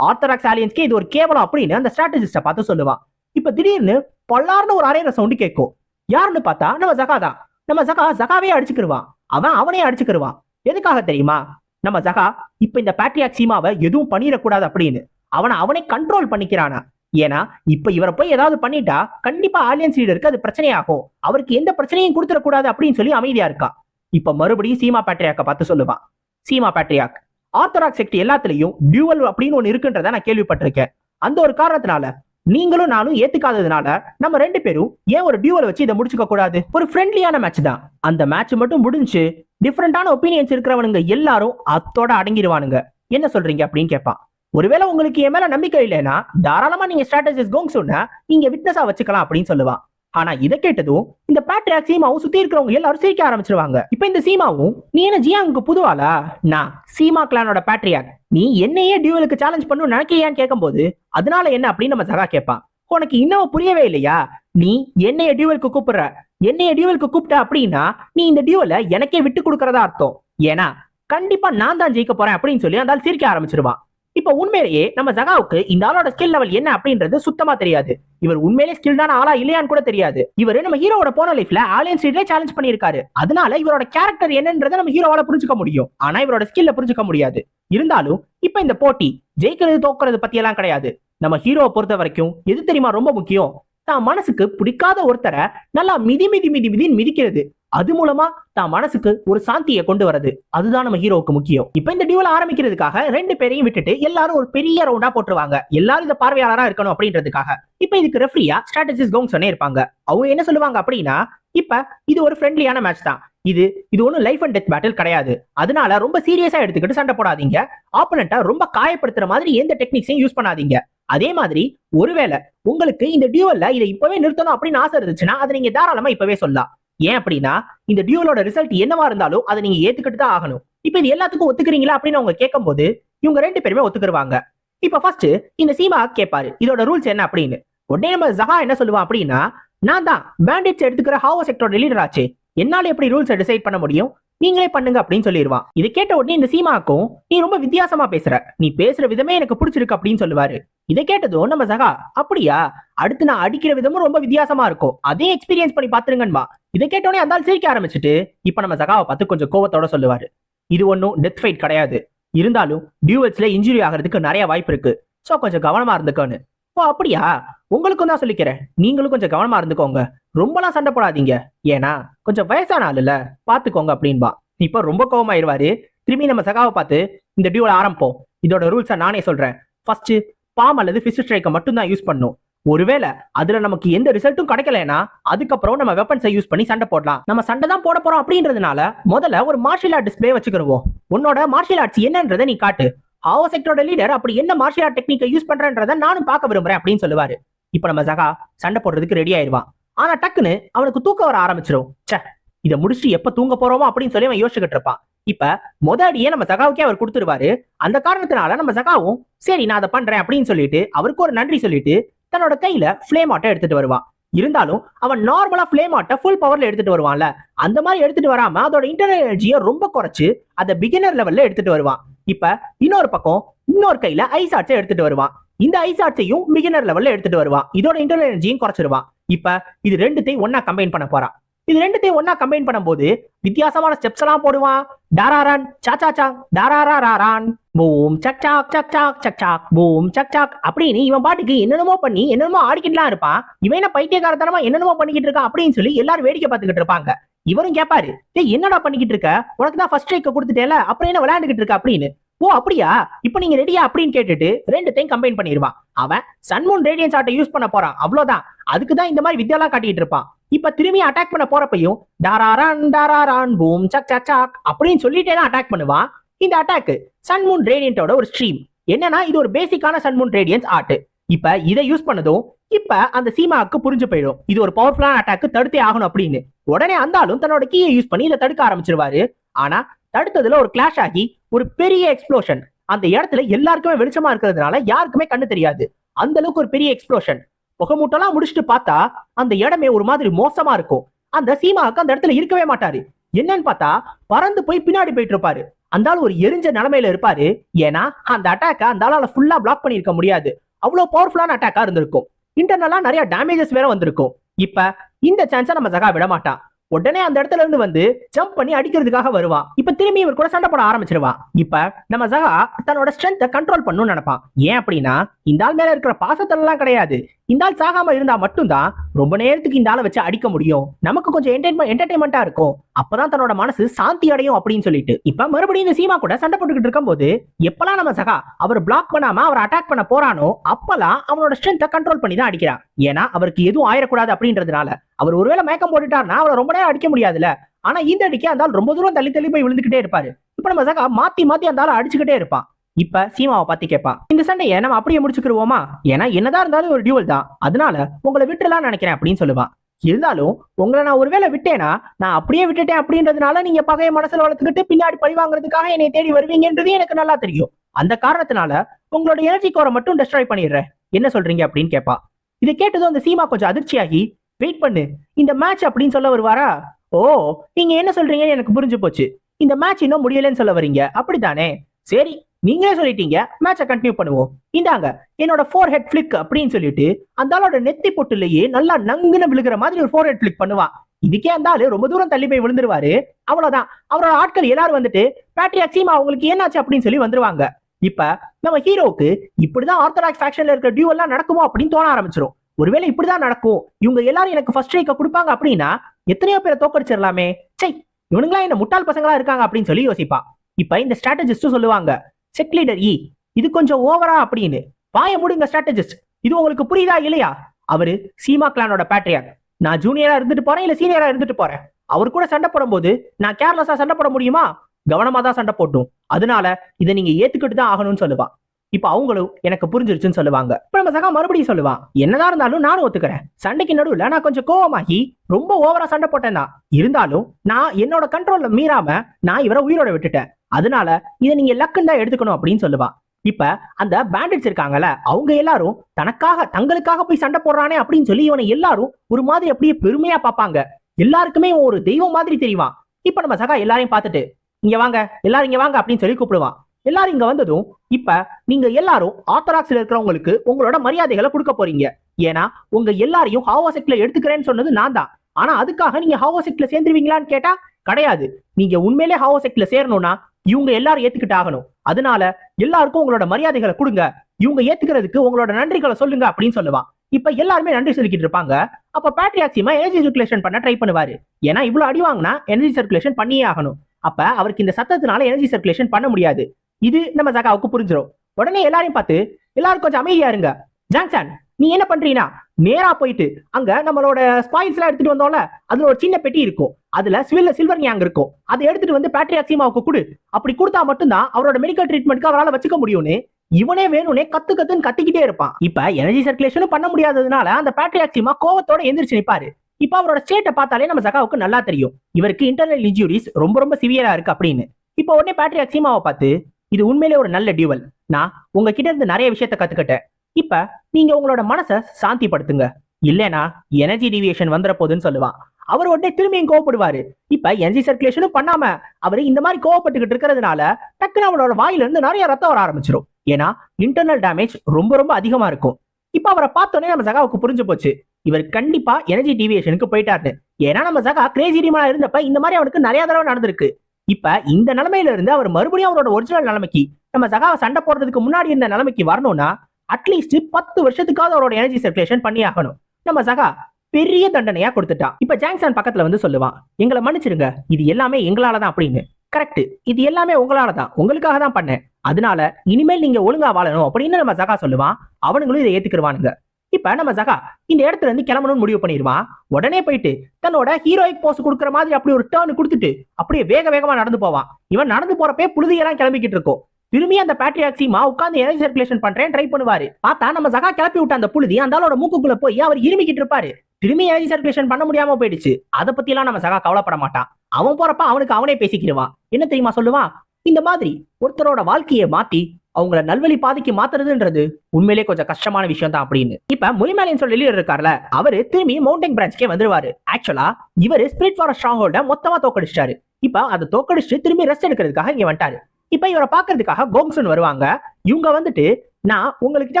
ஆர்த்தடாக்ஸ் ஆலியன்ஸ்க்கு இது ஒரு கேவலம் அப்படின்னு அந்த ஸ்ட்ராட்டஜிஸ்ட பார்த்து சொல்லுவான் இப்ப திடீர்னு பல்லார்னு ஒரு அரையிற சவுண்டு கேட்கும். யாருன்னு பார்த்தா நம்ம ஜகா தான். நம்ம ஜகா ஜகாவே அடிச்சுக்கிருவான் அவன் அவனே அடிச்சுக்கிருவான் எதுக்காக தெரியுமா? நம்ம ஜகா இப்ப இந்த பேட்ரியாக் சீமாவை எதுவும் பண்ணிடக்கூடாது அப்படின்னு. அவனை அவனை கண்ட்ரோல் பண்ணிக்கிறானா. ஏன்னா இப்ப இவரை போய் ஏதாவது பண்ணிட்டா கண்டிப்பா ஆலியன்ஸ் லீடருக்கு அது பிரச்சனையாகும். அவருக்கு எந்த பிரச்சனையும் கொடுத்துடக்கூடாது அப்படின்னு சொல்லி அமைதியா இருக்கா? இப்ப மறுபடியும் சீமா பேட்ரியாக்க பார்த்து சொல்லுவான். சீமா பேட்ரியாக் ஆர்த்தடாக்ஸ் செக்ட் எல்லாத்துலயும் டியூவல் அப்படின்னு ஒண்ணு இருக்குன்றத நான் கேள்விப்பட்டிருக்கேன். அந்த ஒரு காரணத்தினால நீங்களும் நானும் ஏத்துக்காததுனால நம்ம ரெண்டு பேரும் ஏன் ஒரு டியூவல் வச்சு இதை முடிச்சுக்க கூடாது? ஒரு ஃப்ரெண்ட்லியான மேட்ச் தான். அந்த மேட்ச் மட்டும் முடிஞ்சு டிஃப்ரெண்டான ஒப்பீனியன்ஸ் இருக்கிறவனுங்க எல்லாரும் அத்தோட அடங்கிடுவானுங்க. என்ன சொல்றீங்க அப்படின்னு கேட்பான். ஒருவேளை உங்களுக்கு என் மேல நம்பிக்கை இல்லைன்னா தாராளமா நீங்க ஸ்ட்ராட்டஜிஸ் கோங் சொன்ன நீங்க விட்னஸா வச்சுக்கலாம் அப்படின்னு சொல்லுவான். ஆனா இதை கேட்டதும் இந்த பேட்ரியாக் சீமாவும் சுத்தி இருக்கிறவங்க எல்லாரும் சிரிக்க ஆரம்பிச்சிருவாங்க. இப்ப இந்த சீமாவும் நீ என்ன ஜியாங்குக்கு புதுவாளா நான் சீமா கிளானோட பேட்ரியாக் நீ என்னையே டியூவலுக்கு சேலஞ்ச் பண்ணு நினைக்கிறியான்னு கேட்கும்போது அதனால என்ன? அப்படின்னு நம்ம சகா கேட்பான். உனக்கு இன்னும் புரியவே இல்லையா? நீ என்னைய டியூவலுக்கு கூப்பிடுற. என்னைய டியூவலுக்கு கூப்பிட்ட அப்படின்னா நீ இந்த டியூவலை எனக்கே விட்டு கொடுக்கறதா அர்த்தம். ஏன்னா கண்டிப்பா நான் தான் ஜெயிக்க போறேன் அப்படின்னு சொல்லி அந்த சிரிக்க ஆரம்பிச்சிருவான். இப்ப உண்மையிலேயே நம்ம ஜகாவுக்கு இந்த ஆளோட ஸ்கில் லெவல் என்ன அப்படின்றது சுத்தமா தெரியாது. இவர் உண்மையிலே ஸ்கில்டான ஆளா இல்லையான்னு கூட தெரியாது. இவர் நம்ம ஹீரோட போன லைஃப்ல ஆலியன் ஸ்ட்ரீட்ல சேலஞ்ச் பண்ணியிருக்காரு. அதனால இவரோட கேரக்டர் என்னன்றதை நம்ம ஹீரோவால புரிஞ்சுக்க முடியும். ஆனா இவரோட ஸ்கில்ல புரிஞ்சுக்க முடியாது. இருந்தாலும் இப்ப இந்த போட்டி ஜெயிக்கிறது தோக்குறது பத்தி எல்லாம் கிடையாது. நம்ம ஹீரோவை பொறுத்த வரைக்கும் எது தெரியுமா ரொம்ப முக்கியம்? தான் மனசுக்கு பிடிக்காத ஒருத்தரை நல்லா மிதி மிதி மிதி மிதின்னு மிதிக்கிறது. அது மூலமா தான் மனசுக்கு ஒரு சாந்தியை கொண்டு வரது. அதுதான் நம்ம ஹீரோவுக்கு முக்கியம். இப்ப இந்த டியூவல் ஆரம்பிக்கிறதுக்காக ரெண்டு பேரையும் விட்டுட்டு எல்லாரும் ஒரு பெரிய ரவுண்டா போட்டுருவாங்க. எல்லாரும் இந்த பார்வையாளரா இருக்கணும் அப்படின்றதுக்காக. இப்ப இதுக்கு ரெஃப்ரியா ஸ்ட்ராட்டஜிஸ்ட் சொன்னே இருப்பாங்க. அவங்க என்ன சொல்லுவாங்க அப்படின்னா இப்ப இது ஒரு ஃப்ரெண்ட்லியான மேட்ச் தான். இது இது ஒன்றும் லைஃப் அண்ட் டெத் பேட்டில் கிடையாது. அதனால ரொம்ப சீரியஸா எடுத்துக்கிட்டு சண்டை போடாதீங்க. ஆப்பனண்ட்டை ரொம்ப காயப்படுத்துற மாதிரி எந்த டெக்னிக்ஸையும் யூஸ் பண்ணாதீங்க. அதே மாதிரி ஒருவேளை உங்களுக்கு இந்த டியூவல்ல இதை இப்பவே நிறுத்தணும் அப்படின்னு ஆசை இருந்துச்சுன்னா அதை நீங்க தாராளமா இப்பவே சொல்லலாம். ஏன் அப்படின்னா இந்த டியூலோட ரிசல்ட் என்னவா இருந்தாலும் அதை நீங்க ஏத்துக்கிட்டு தான் ஆகணும். இப்ப இது எல்லாத்துக்கும் ஒத்துக்கிறீங்களா அப்படின்னு அவங்க கேட்கும்போது இவங்க ரெண்டு பேருமே ஒத்துக்குருவாங்க. இப்ப ஃபர்ஸ்ட் இந்த சீமா கேட்பாரு இதோட ரூல்ஸ் என்ன அப்படின்னு. உடனே நம்ம ஜஹா என்ன சொல்லுவான் அப்படின்னா நான் தான் பேண்டிட்ஸ் எடுத்துக்கிற ஹாவோ செக்டரோட லீடர் ஆச்சு. என்னால எப்படி ரூல்ஸை டிசைட் பண்ண முடியும்? நீங்களே பண்ணுங்க அப்படின்னு சொல்லிடுவான். இதை கேட்ட உடனே இந்த சீமாக்கும் நீ ரொம்ப வித்தியாசமா பேசுற. நீ பேசுற விதமே எனக்கு பிடிச்சிருக்கு அப்படின்னு சொல்லுவாரு. இதை கேட்டதும் நம்ம சகா அப்படியா? அடுத்து நான் அடிக்கிற விதமும் ரொம்ப வித்தியாசமா இருக்கும். அதே எக்ஸ்பீரியன்ஸ் பண்ணி பாத்துருங்கன்பா. இதை கேட்டோடனே அந்த சிரிக்க ஆரம்பிச்சுட்டு இப்ப நம்ம சகாவை பார்த்து கொஞ்சம் கோவத்தோட சொல்லுவாரு. இது ஒன்றும் டெத் ஃபைட் கிடையாது. இருந்தாலும் டியூவல்ஸ்ல இன்ஜுரி ஆகிறதுக்கு நிறைய வாய்ப்பு இருக்கு. ஸோ கொஞ்சம் கவனமா இருந்துக்கோன்னு. ஓ அப்படியா? உங்களுக்கும் தான் சொல்லிக்கிறேன். நீங்களும் கொஞ்சம் கவனமா இருந்துக்கோங்க. ரொம்பலாம் சண்டை போடாதீங்க. ஏன்னா கொஞ்சம் வயசான ஆளுல பாத்துக்கோங்க அப்படின்பா. இப்ப ரொம்ப கோவமாயிருவாரு. திரும்பி நம்ம சகாவை பார்த்து இந்த டியூல ஆரம்பிப்போம். இதோட ரூல்ஸை நானே சொல்றேன். ஃபர்ஸ்ட் பாம் அல்லது ஃபிஷ் ஸ்ட்ரைக்கை மட்டும்தான் யூஸ் பண்ணும். ஒருவேளை அதுல நமக்கு எந்த ரிசல்ட்டும் கிடைக்கலனா அதுக்கப்புறம் நம்ம வெப்பன்ஸை யூஸ் பண்ணி சண்டை போடலாம். நம்ம சண்டை தான் போட போறோம் அப்படின்றதுனால முதல்ல ஒரு மார்ஷியல் ஆர்ட் டிஸ்பிளே வச்சுக்கிருவோம். உன்னோட மார்ஷியல் ஆர்ட்ஸ் என்னன்றதை நீ காட்டு. ஹாவோ செக்டரோட லீடர் அப்படி என்ன மார்ஷியல் ஆர்ட் டெக்னிக்கை யூஸ் பண்றன்றதை நானும் பார்க்க விரும்புறேன் அப்படின்னு சொல்லுவாரு. இப்ப நம்ம சகா சண்டை போடுறதுக்கு ரெடி ஆயிருவான். ஆனா டக்குன்னு அவனுக்கு தூக்கம் வர ஆரம்பிச்சிரும். ச்சே இதை முடிச்சுட்டு எப்ப தூங்க போறோமோ அப்படின்னு சொல்லி அவன் யோசிச்சுக்கிட்டு இருப்பான். இப்ப மொத அடியே நம்ம சகாவுக்கே அவர் கொடுத்துருவாரு அந்த காரணத்தினால நம்ம சகாவும் சரி நான் அதை பண்றேன் அப்படின்னு சொல்லிட்டு அவருக்கு ஒரு நன்றி சொல்லிட்டு தன்னோட கையில ஃபிளேம் ஆட்டை எடுத்துட்டு வருவான். இருந்தாலும் அவன் நார்மலா ஃபிளேம் ஆட்டை ஃபுல் பவர்ல எடுத்துட்டு வருவான்ல. அந்த மாதிரி எடுத்துட்டு வராம அதோட இன்டர்னல் எனர்ஜியை ரொம்ப குறைச்சு அதை பிகினர் லெவல்ல எடுத்துட்டு வருவான். இப்ப இன்னொரு பக்கம் இன்னொரு கையில ஐஸ் ஆட்ஸை எடுத்துட்டு வருவான். இந்த ஐஸ் ஆட்ஸையும் பிகினர் லெவல்ல எடுத்துட்டு வருவான். இதோட இன்டர்னல் எனர்ஜியும் குறைச்சிருவான். இப்ப இது ரெண்டுத்தையும் ஒன்னா கம்பைன் பண்ண போறான். இது ரெண்டுத்தையும் ஒன்னா கம்பைன் பண்ணும்போது வித்தியாசமான ஸ்டெப்ஸ் எல்லாம் போடுவான். டாராரான் சாச்சா சாக் டாராராரான் பூம் சக் சாக் சக் சாக் சக் சாக். பூம் சக் சாக். அப்படின்னு இவன் பாட்டுக்கு என்னென்னமோ பண்ணி என்னென்னமோ ஆடிக்கிட்டுலாம் இருப்பான். இவன் என்ன பைத்தியக்காரத்தனமா என்னென்னமோ பண்ணிக்கிட்டு இருக்கான் அப்படின்னு சொல்லி எல்லாரும் வேடிக்கை பார்த்துக்கிட்டு இருப்பாங்க. இவரும் கேட்பாரு என்னடா பண்ணிக்கிட்டு இருக்க? உனக்கு தான் ஃபர்ஸ்ட் ஸ்ட்ரைக்க கொடுத்துட்டேல அப்புறம் என்ன விளையாண்டுக்கிட்டு இருக்க? அப்படின்னு. ஓ அப்படியா? இப்போ நீங்க ரெடியா அப்படின்னு கேட்டுட்டு ரெண்டுத்தையும் கம்பைன் பண்ணிடுவான். அவன் சன்மூன் ரேடியன்ஸ் ஆட்டை யூஸ் பண்ண போறான். அவ்வளவுதான் அதுக்கு தான் இந்த மாதிரி வித்தியாலாம் காட்டிட்டு இருப்பான். இப்ப திரும்பி அட்டாக் பண்ண போறப்பையும் டாராரான் டாராரான் பூம் சக் சக் சக் அப்படின்னு சொல்லிட்டே தான் அட்டாக் பண்ணுவான். இந்த அட்டாக் சன்மூன் ரேடியன்ட்டோட ஒரு ஸ்ட்ரீம் என்னன்னா இது ஒரு பேசிக்கான சன்மூன் ரேடியன்ஸ் ஆர்ட் இப்ப இதை யூஸ் பண்ணதும் இப்ப அந்த சீமாவுக்கு புரிஞ்சு போயிடும். இது ஒரு பவர்ஃபுல்லான அட்டாக் தடுத்தே ஆகணும் அப்படின்னு. உடனே அந்தாலும் தன்னோட கீயை யூஸ் பண்ணி இதை தடுக்க ஆரம்பிச்சிருவாரு. ஆனா தடுத்ததுல ஒரு கிளாஷ் ஆகி ஒரு பெரிய எக்ஸ்ப்ளோஷன் அந்த இடத்துல எல்லாருக்குமே வெளிச்சமா இருக்கிறதுனால யாருக்குமே கண்ணு தெரியாது. அந்த அளவுக்கு ஒரு பெரிய எக்ஸ்ப்ளோஷன் புகமூட்டெல்லாம் முடிச்சுட்டு பார்த்தா அந்த இடமே ஒரு மாதிரி மோசமா இருக்கும். அந்த சீமாவுக்கு அந்த இடத்துல இருக்கவே மாட்டாரு. என்னன்னு பார்த்தா பறந்து போய் பின்னாடி போயிட்டு இருப்பாரு. அந்த ஆள் ஒரு எரிஞ்ச நிலைமையில இருப்பாரு. ஏன்னா அந்த அட்டாக்கை அந்த ஆளால ஃபுல்லா பிளாக் பண்ணிருக்க முடியாது. அவ்வளவு பவர்ஃபுல்லான அட்டாக்கா இருந்திருக்கும். இன்டர்னலா நிறைய டேமேஜஸ் வேற வந்திருக்கும். இப்ப இந்த சான்ஸை நம்ம ஜகா விட மாட்டான். உடனே அந்த இடத்துல இருந்து வந்து ஜம்ப் பண்ணி அடிக்கிறதுக்காக வருவான் இப்ப திரும்பி இவர் கூட சண்டை போட ஆரம்பிச்சிருவான் இப்ப நம்ம ஜகா தன்னோட ஸ்ட்ரென்த்தை கண்ட்ரோல் பண்ணணும்னு நினைப்பான். ஏன் அப்படின்னா இந்த ஆள் மேல இருக்கிற பாசத்தெல்லாம் கிடையாது. இந்த ஆள் சாகாம இருந்தா மட்டும்தான் ரொம்ப நேரத்துக்கு இந்த ஆளை வச்சு அடிக்க முடியும். நமக்கு கொஞ்சம் என்டர்டைன்மெண்ட் என்டர்டைன்மெண்டா இருக்கும். அப்பதான் தன்னோட மனசு சாந்தி அடையும் அப்படின்னு சொல்லிட்டு. இப்ப மறுபடியும் இந்த சீமா கூட சண்டை போட்டுக்கிட்டு இருக்கும்போது எப்பெல்லாம் நம்ம சகா அவர் பிளாக் பண்ணாம அவர் அட்டாக் பண்ண போறானோ அப்பெல்லாம் அவனோட ஸ்ட்ரென்த்தை கண்ட்ரோல் பண்ணி தான் அடிக்கிறான். ஏன்னா அவருக்கு எதுவும் ஆயிடக்கூடாது அப்படின்றதுனால. அவர் ஒருவேளை மயக்கம் போட்டுட்டாருன்னா அவரை ரொம்ப நேரம் அடிக்க முடியாதுல்ல. ஆனா இந்த அடிக்க அந்த ரொம்ப தூரம் தள்ளி தள்ளி போய் விழுந்துகிட்டே இருப்பாரு. இப்ப நம்ம சகா மாத்தி மாத்தி அந்த அடிச்சுக்கிட்டே இருப்பான். இப்ப சீமாவை பத்தி கேட்பான் இந்த சண்டையை நம்ம அப்படியே முடிச்சுக்கிடுவோமா ஏன்னா என்னதான் இருந்தாலும் ஒரு டியூவல் தான். அதனால உங்களை விட்டுலாம் நினைக்கிறேன் அப்படின்னு சொல்லுவான் இருந்தாலும் உங்களை நான் ஒருவேளை விட்டேனா நான் அப்படியே விட்டுட்டேன் அப்படின்றதுனால நீங்க பகைய மனசுல வளர்த்துக்கிட்டு பின்னாடி பழி வாங்குறதுக்காக என்னை தேடி வருவீங்கன்றது எனக்கு நல்லா தெரியும். அந்த காரணத்தினால உங்களோட எனர்ஜி கோரை மட்டும் டெஸ்ட்ராய் பண்ணிடுறேன். என்ன சொல்றீங்க அப்படின்னு கேட்பா. இதை கேட்டதும் அந்த சீமா கொஞ்சம் அதிர்ச்சியாகி வெயிட் பண்ணு. இந்த மேட்ச் அப்படின்னு சொல்ல வருவாரா? ஓ நீங்க என்ன சொல்றீங்கன்னு எனக்கு புரிஞ்சு போச்சு. இந்த மேட்ச் இன்னும் முடியலன்னு சொல்ல வரீங்க அப்படித்தானே? சரி நீங்களே சொல்லிட்டீங்க. மேட்சை கண்டினியூ பண்ணுவோம். இந்தாங்க என்னோட ஃபோர் ஹெட் ஃபிளிக் அப்படின்னு சொல்லிட்டு அந்த ஆளோட நெத்தி பொட்டுலயே நல்லா நங்குன்னு விழுகிற மாதிரி ஒரு ஃபோர் ஹெட் ஃபிளிக் பண்ணுவான். இதுக்கே அந்த ஆளு ரொம்ப தூரம் தள்ளி போய் விழுந்துருவாரு. அவ்வளவுதான். அவரோட ஆட்கள் எல்லாரும் வந்துட்டு பேட்ரியா சீமா அவங்களுக்கு என்னாச்சு? அப்படின்னு சொல்லி வந்துருவாங்க. இப்ப நம்ம ஹீரோவுக்கு இப்படிதான் ஆர்த்தடாக்ஸ் ஃபேக்ஷன்ல இருக்கிற டியூ எல்லாம் நடக்குமோ அப்படின்னு தோண ஆரம்பிச்சிரும். ஒருவேளை இப்படிதான் நடக்கும். இவங்க எல்லாரும் எனக்கு ஃபர்ஸ்ட் ஸ்ட்ரைக்க கொடுப்பாங்க அப்படின்னா எத்தனையோ பேரை தோக்கடிச்சிடலாமே சை இவனுங்களா என்ன முட்டாள் பசங்களா இருக்காங்க அப்படின்னு சொல்லி யோசிப்பா. இப்ப இந்த ஸ்ட்ராட்டஜிஸ்டும் சொல்லுவாங்க செக் லீடர் இ இது கொஞ்சம் ஓவரா அப்படின்னு. வாய முடிங்க ஸ்ட்ராட்டஜிஸ்ட் இது உங்களுக்கு புரியுதா இல்லையா? அவரு சீமா கிளானோட பேட்ரியாக் நான் ஜூனியரா இருந்துட்டு போறேன் இல்ல சீனியரா இருந்துட்டு போறேன். அவர் கூட சண்டை போடும்போது நான் கேர்லெஸ்ஸா சண்டை போட முடியுமா? கவனமா தான் சண்டை போட்டும். அதனால இதை நீங்க ஏத்துக்கிட்டு தான் ஆகணும்னு சொல்லுவான் இப்ப அவங்களும் எனக்கு புரிஞ்சிருச்சுன்னு சொல்லுவாங்க. இப்ப நம்ம சகா மறுபடியும் சொல்லுவான் என்னதான் இருந்தாலும் நானும் ஒத்துக்கிறேன். சண்டைக்கு நடுவுல நான் கொஞ்சம் கோவமாகி ரொம்ப ஓவரா சண்டை போட்டேன் தான் இருந்தாலும் நான் என்னோட கண்ட்ரோல்ல மீறாம நான் இவரை உயிரோட விட்டுட்டேன். அதனால இதை நீங்க லக்குன்னு தான் எடுத்துக்கணும் அப்படின்னு சொல்லுவான் இப்ப அந்த பேண்டிட்ஸ் இருக்காங்கல்ல அவங்க எல்லாரும் தனக்காக தங்களுக்காக போய் சண்டை போடுறானே அப்படின்னு சொல்லி இவனை எல்லாரும் ஒரு மாதிரி அப்படியே பெருமையா பார்ப்பாங்க. எல்லாருக்குமே ஒரு தெய்வம் மாதிரி தெரிவான் இப்ப நம்ம சகா எல்லாரையும் பார்த்துட்டு இங்க வாங்க எல்லாரும் இங்க வாங்க அப்படின்னு சொல்லி கூப்பிடுவான். எல்லாரும் இங்க வந்ததும் இப்ப நீங்க எல்லாரும் ஆர்த்தடாக்ஸ்ல இருக்கிறவங்களுக்கு உங்களோட மரியாதைகளை கொடுக்க போறீங்க. ஏன்னா உங்க எல்லாரையும் ஹாவோசெக்ல எடுத்துக்கிறேன்னு சொன்னது நான் தான். ஆனா அதுக்காக நீங்க ஹாவோசெக்ல சேர்ந்துருவீங்களான்னு கேட்டா கிடையாது. நீங்க உண்மையிலே ஹாவோசெக்ல சேரணும்னா இவங்க எல்லாரும் ஏத்துக்கிட்டு ஆகணும். அதனால எல்லாருக்கும் உங்களோட மரியாதைகளை கொடுங்க. இவங்க ஏத்துக்கிறதுக்கு உங்களோட நன்றிகளை சொல்லுங்க அப்படின்னு சொல்லுவான். இப்ப எல்லாருமே நன்றி சொல்லிக்கிட்டு இருப்பாங்க. அப்ப பேட்ரியாக்சிமா எனர்ஜி சர்க்குலேஷன் பண்ண ட்ரை பண்ணுவாரு. ஏன்னா இவ்வளவு அடி வாங்கினா எனர்ஜி சர்க்குலேஷன் பண்ணியே ஆகணும். அப்ப அவருக்கு இந்த சத்தத்தினால எனர்ஜி சர்க்குலேஷன் பண்ண முடியாது. இது நம்ம ஜகாவுக்கு புரிஞ்சிடும் உடனே எல்லாரையும் பார்த்து எல்லாரும் கொஞ்சம் அமைதியா இருங்க. ஜான்சான் நீ என்ன பண்றீனா நேரா போயிட்டு அங்க நம்மளோட ஸ்பாயில்ஸ் எல்லாம் எடுத்துட்டு வந்தோம்ல அதுல ஒரு சின்ன பெட்டி இருக்கும். அதுல சிவில்ல சில்வர் ஞாங் இருக்கும். அதை எடுத்துட்டு வந்து பேட்ரியாக்சிமாவுக்கு கொடு. அப்படி கொடுத்தா மட்டும்தான் அவரோட மெடிக்கல் ட்ரீட்மெண்ட்க்கு அவரால் வச்சுக்க முடியும்னு இவனே வேணும்னே கத்து கத்துன்னு கத்திக்கிட்டே இருப்பான். இப்ப எனர்ஜி சர்க்குலேஷனும் பண்ண முடியாததுனால அந்த பேட்ரியாக்சிமா கோவத்தோட எந்திரிச்சு நிப்பாரு. இப்ப அவரோட ஸ்டேட்டை பார்த்தாலே நம்ம ஜகாவுக்கு நல்லா தெரியும். இவருக்கு இன்டர்னல் இன்ஜுரிஸ் ரொம்ப ரொம்ப சிவியரா இருக்கு அப்படின்னு. இப்போ உடனே பேட்ரியாக்சிமாவை பார்த்து இது உண்மையிலே ஒரு நல்ல டியூவல். நான் உங்ககிட்ட இருந்து நிறைய விஷயத்த கத்துக்கிட்டேன். இப்ப நீங்க உங்களோட மனசை சாந்திப்படுத்துங்க. இல்லனா எனர்ஜி டிவியேஷன் வந்துற போகுதுன்னு சொல்லுவான். அவர் உடனே திரும்பியும் கோவப்படுவாரு. இப்ப எனர்ஜி சர்க்குலேஷனும் பண்ணாம அவரு இந்த மாதிரி கோவப்பட்டுக்கிட்டு இருக்கிறதுனால டக்குன்னு அவரோட வாயில இருந்து நிறைய ரத்தம் வர ஆரம்பிச்சிடும் ஏன்னா இன்டர்னல் டேமேஜ் ரொம்ப ரொம்ப அதிகமா இருக்கும். இப்ப அவரை பார்த்தோன்னே நம்ம சகாவுக்கு புரிஞ்சு போச்சு. இவர் கண்டிப்பா எனர்ஜி டிவியேஷனுக்கு போயிட்டாரு ஏன்னா நம்ம சகா கிரேஜி ரீமனா இருந்தப்ப இந்த மாதிரி அவனுக்கு நிறைய தடவை நடந்திருக்கு. இப்ப இந்த நிலைமையில இருந்து அவர் மறுபடியும் அவரோட ஒரிஜினல் நிலைமைக்கு நம்ம சகாவை சண்டை போடுறதுக்கு முன்னாடி இந்த நிலைமைக்கு வரணும்னா அட்லீஸ்ட் பத்து வருஷத்துக்காவது அவரோட எனர்ஜி சர்க்குலேஷன் பண்ணி ஆகணும். நம்ம சகா பெரிய தண்டனையா கொடுத்துட்டான். இப்ப ஜாங்சன் பக்கத்துல வந்து சொல்லுவான் எங்களை மன்னிச்சிருங்க இது எல்லாமே எங்களால தான் அப்படின்னு. கரெக்ட் இது எல்லாமே உங்களால தான் உங்களுக்காக தான் பண்ணேன். அதனால இனிமேல் நீங்க ஒழுங்கா வாழணும் அப்படின்னு நம்ம சகா சொல்லுவான். அவனுங்களும் இதை ஏத்துக்கிடுவானுங்க இப்ப நம்ம ஜகா இந்த இடத்துல இருந்து கிளம்பணும்னு முடிவு பண்ணிடுவான் உடனே போயிட்டு தன்னோட ஹீரோயிக் போஸ் கொடுக்குற மாதிரி அப்படி ஒரு டேர்ன் கொடுத்துட்டு அப்படியே வேக வேகமா நடந்து போவான். இவன் நடந்து போறப்பே புழுதியெல்லாம் கிளம்பிக்கிட்டு இருக்கும். திரும்பி அந்த பேட்ரியாக் சீமா உட்காந்து எனர்ஜி சர்க்குலேஷன் பண்றேன் ட்ரை பண்ணுவாரு. பார்த்தா நம்ம ஜகா கிளப்பி விட்ட அந்த புழுதி அந்த ஆளோட மூக்குக்குள்ள போய் அவர் இருமிக்கிட்டு இருப்பாரு. திரும்பி எனர்ஜி சர்க்குலேஷன் பண்ண முடியாம போயிடுச்சு. அதை பத்தி எல்லாம் நம்ம சகா கவலைப்பட மாட்டான். அவன் போறப்ப அவனுக்கு அவனே பேசிக்கிடுவான். என்ன தெரியுமா சொல்லுவான்? இந்த மாதிரி ஒருத்தரோட வாழ்க்கையை மாத்தி அவங்கள நல்வழி பாதைக்கு மாத்துறதுன்றது உண்மையிலே கொஞ்சம் கஷ்டமான விஷயம் தான் அப்படின்னு. இப்ப முனிமேலியன் சொல்லி லீடர் இருக்கார்ல அவரு திரும்பி மவுண்டைன் பிரான்ச்க்கே வந்துருவாரு. ஆக்சுவலா இவரு ஸ்பிரிட் ஃபாரஸ்ட் ஸ்ட்ராங் ஹோல்ட மொத்தமா தோக்கடிச்சிட்டாரு. இப்ப அதை தோக்கடிச்சு திரும்பி ரெஸ்ட் எடுக்கிறதுக்காக இங்க வந்துட்டாரு. இப்ப இவரை பாக்குறதுக்காக கோங்சன் வருவாங்க. இவங்க வந்துட்டு நான் உங்ககிட்ட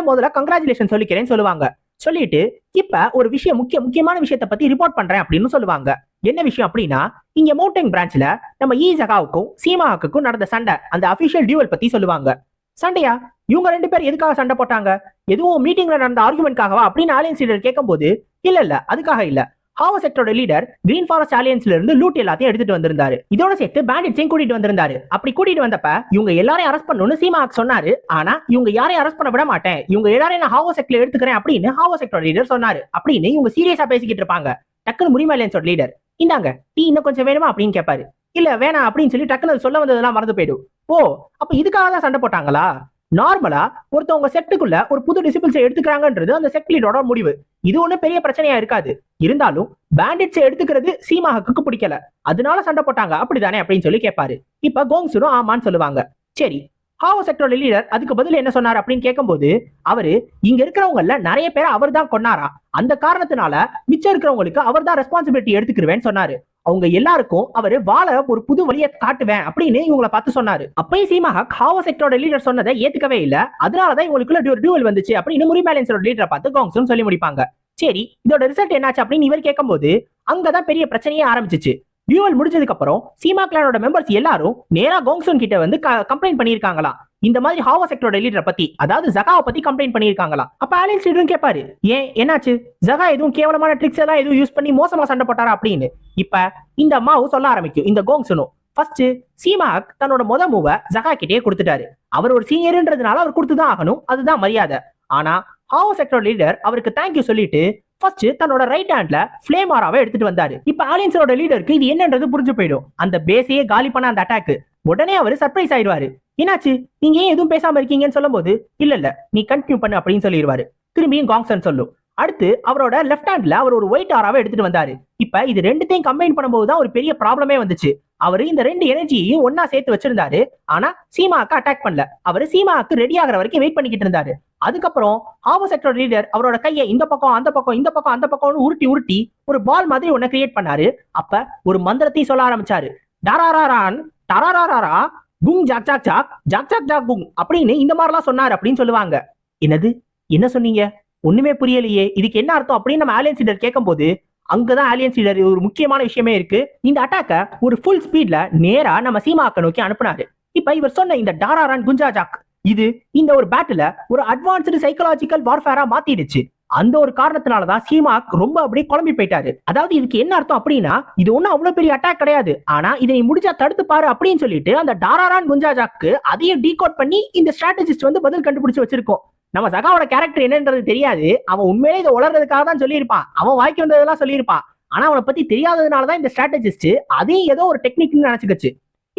முதல்ல கங்க்ராச்சுலேஷன் சொல்லிக்கிறேன்னு சொல்லுவாங்க. சொல்லிட்டு இப்ப ஒரு விஷயம் முக்கிய முக்கியமான விஷயத்த பத்தி ரிப்போர்ட் பண்றேன் அப்படின்னு சொல்லுவாங்க. என்ன விஷயம் அப்படின்னா இங்க மவுண்டைன் பிரான்ச்ல நம்ம ஈ ஜகாவுக்கும் சீமாவுக்கும் நடந்த சண்டை அந்த அபிஷியல் டியூவல் பத்தி சொல்லுவாங்க. சண்டையா? இவங்க ரெண்டு பேர் எதுக்காக சண்டை போட்டாங்க? எதுவும் மீட்டிங்ல நடந்த ஆர்குமெண்ட்காகவா அப்படின்னு ஆலியன்ஸ் லீடர் கேட்கும்போது இல்ல இல்ல அதுக்காக இல்ல. ஹாவ செக்டரோட லீடர் கிரீன் ஃபாரஸ்ட் ஆலியன்ஸ்ல இருந்து லூட் எல்லாத்தையும் எடுத்துட்டு வந்திருந்தாரு. இதோட சேர்த்து பேண்டிட்ஸையும் கூட்டிட்டு வந்திருந்தாரு. அப்படி கூட்டிட்டு வந்தப்ப இவங்க எல்லாரையும் அரெஸ்ட் பண்ணணும்னு சீமாக் சொன்னாரு. ஆனா இவங்க யாரையும் அரெஸ்ட் பண்ண விட மாட்டேன். இவங்க எல்லாரையும் நான் ஹாவோ செக்ட்ல எடுத்துக்கிறேன் அப்படின்னு ஹாவோ செக்டரோட லீடர் சொன்னாரு. அப்படின்னு இவங்க சீரியஸா பேசிக்கிட்டு இருப்பாங்க. டக்குனு முரிமலையன்ஸோட லீடர் இந்தாங்க டீ இன்னும் கொஞ்சம் வேணுமா? அப்படின்னு கேட்பாரு. இல்ல வேணாம் அப்படின்னு சொல்லி டக்குனு சொல்ல வந்ததெல்லாம் மறந்து போயிடும். ஓ அப்ப இதுக்காக தான் சண்டை போட்டாங்களா? நார்மலா ஒருத்தவங்க செட்டுக்குள்ள ஒரு புது டிசிபிள்ஸை எடுத்துக்கிறாங்கன்றது அந்த செட் லீடோட முடிவு. இது ஒண்ணு பெரிய பிரச்சனையா இருக்காது. இருந்தாலும் பேண்டிட்ஸை எடுத்துக்கிறது சீமாஹக்கு பிடிக்கல. அதனால சண்டை போட்டாங்க. அப்படிதானே அப்படின்னு சொல்லி கேட்பாரு. இப்ப கோங்சுரும் ஆமான்னு சொல்லுவாங்க. சரி ஹாவோ செக்டரோட லீடர் அதுக்கு பதில் என்ன சொன்னார் அப்படின்னு கேட்கும்போது அவரு இங்க இருக்கிறவங்கல நிறைய பேரை அவர் தான் கொண்டாரா அந்த காரணத்தினால மிச்சம் இருக்கிறவங்களுக்கு அவர் தான் ரெஸ்பான்சிபிலிட்டி எடுத்துக்கிருவேன்னு சொன்னாரு. அவங்க எல்லாருக்கும் அவர் வாழ ஒரு புது வழியை காட்டுவேன் அப்படின்னு இவங்களை பார்த்து சொன்னாரு. அப்பயும் சீமாக காவோ செக்டரோட லீடர் சொன்னதை ஏத்துக்கவே இல்ல. அதனாலதான் இவங்களுக்குள்ள ஒரு டியூவல் வந்துச்சு அப்படின்னு முரிமேலன்ஸோட லீடரை பார்த்து காங்ஸ்னு சொல்லி முடிப்பாங்க. சரி இதோட ரிசல்ட் என்னாச்சு அப்படின்னு இவர் கேட்கும்போது அங்கதான் பெரிய பிரச்சனையே ஆரம்பிச்சிச்சு. டியூவல் முடிஞ்சதுக்கு அப்புறம் சீமா கிளானோட மெம்பர்ஸ் எல்லாரும் நேரா கோங்சோன் கிட்ட வந்து கம்ப்ளைண்ட் பண்ணிருக்காங்களா இந்த மாதிரி ஹாவா செக்டரோட லீடரை பத்தி அதாவது ஜகாவை பத்தி கம்ப்ளைண்ட் பண்ணியிருக்காங்களா? அப்ப ஆலியன்ஸ் லீடரும் கேட்பாரு ஏன் என்னாச்சு? ஜகா எதுவும் கேவலமான ட்ரிக்ஸ் எல்லாம் எதுவும் யூஸ் பண்ணி மோசமா சண்டை போட்டாரா அப்படின்னு. இப்ப இந்த அம்மாவும் சொல்ல ஆரம்பிக்கும் இந்த கோங்சனும் ஃபர்ஸ்ட் சீமாக் தன்னோட முத மூவ ஜகா கிட்டே கொடுத்துட்டாரு. அவர் ஒரு சீனியர்ன்றதுனால அவர் கொடுத்துதான் ஆகணும் அதுதான் மரியாதை. ஆனா ஹாவோ செக்டர் லீடர் அவருக்கு தேங்க்யூ சொல்லிட்டு ஃபர்ஸ்ட் தன்னோட ரைட் ஹேண்ட்ல ஃபிளேமாராவை எடுத்துட்டு வந்தாரு. இப்ப ஆலியன்ஸோட லீடருக்கு இது என்னன்றது புரிஞ்சு போயிடும். அந்த பேஸையே காலி பண்ண அந்த அட்டாக் உடனே அவர் சர்ப்ரைஸ் ஆயிடுவாரு. என்னாச்சு? நீங்க ஏன் எதுவும் பேசாம இருக்கீங்கன்னு சொல்லும்போது இல்ல இல்ல நீ கண்டினியூ பண்ணு அப்படின்னு சொல்லிடுவாரு. திரும்பியும் காங்சன் சொல்லும். அடுத்து அவரோட லெஃப்ட் ஹேண்ட்ல அவர் ஒரு ஒயிட் ஆராவை எடுத்துட்டு வந்தாரு. இப்ப இது ரெண்டுத்தையும் கம்பைன் பண்ணும்போது தான் ஒரு பெரிய ப்ராப்ளமே வந்துச்சு. அவரு இந்த ரெண்டு எனர்ஜியையும் ஒன்னா சேர்த்து வச்சிருந்தாரு. ஆனா சீமாக்கு அட்டாக் பண்ணல. அவரு சீமாக்கு ரெடி ஆகிற வரைக்கும் வெயிட் பண்ணிக்கிட்டு இருந்தாரு. அதுக்கப்புறம் ஹாவோ லீடர் அவரோட கையை இந்த பக்கம் அந்த பக்கம் இந்த பக்கம் அந்த பக்கம்னு உருட்டி உருட்டி ஒரு பால் மாதிரி ஒன்ன கிரியேட் பண்ணாரு. அப்ப ஒரு மந்திரத்தையும் சொல்ல ஆரம்பிச்சாரு. டாராராரான் டராராரா குங் ஜாக் ஜாக் ஜாக் ஜாக் ஜாக் ஜாக் குங் அப்படின்னு இந்த மாதிரிலாம் சொன்னார் அப்படின்னு சொல்லுவாங்க. என்னது? என்ன சொன்னீங்க? ஒண்ணுமே புரியலையே. இதுக்கு என்ன அர்த்தம் அப்படின்னு நம்ம ஆலியன்ஸ் லீடர் கேட்கும்போது அங்கதான் ஆலியன்ஸ் லீடர் ஒரு முக்கியமான விஷயமே இருக்கு. இந்த அட்டாக்க ஒரு ஃபுல் ஸ்பீட்ல நேரா நம்ம சீமாக்க நோக்கி அனுப்புனாரு. இப்ப இவர் சொன்ன இந்த டாராரான் குஞ்சாஜாக் இது இந்த ஒரு பேட்டில ஒரு அட்வான்ஸ்டு சைக்கலாஜிக்கல் வார்ஃபேரா மாத்திடுச்சு. அந்த ஒரு காரணத்தினாலதான் சீமாக் ரொம்ப அப்படியே குழம்பி போயிட்டாரு. அதாவது இதுக்கு என்ன அர்த்தம் அப்படின்னா இது ஒண்ணும் அவ்வளவு பெரிய அட்டாக் கிடையாது. ஆனா இதை நீ முடிச்சா தடுத்து பாரு அப்படின்னு சொல்லிட்டு அந்த டாராரான் குஞ்சாஜாக்கு அதையும் டீகோட் பண்ணி இந்த ஸ்ட்ராட்டஜிஸ்ட் வந்து பதில் கண்டுபிடிச்சு வச்சிருக்கோம். நம்ம சகாவோட கேரக்டர் என்னன்றது தெரியாது. அவன் உண்மையிலே இதை உளர்றதுக்காக தான் சொல்லியிருப்பான். அவன் வாய்க்கு வந்ததெல்லாம் சொல்லியிருப்பான். ஆனா அவனை பத்தி தெரியாததுனாலதான் இந்த ஸ்ட்ராட்டஜிஸ்ட் அதையும் ஏதோ ஒரு டெக்னிக்னு நினைச்சுக்கச்சு.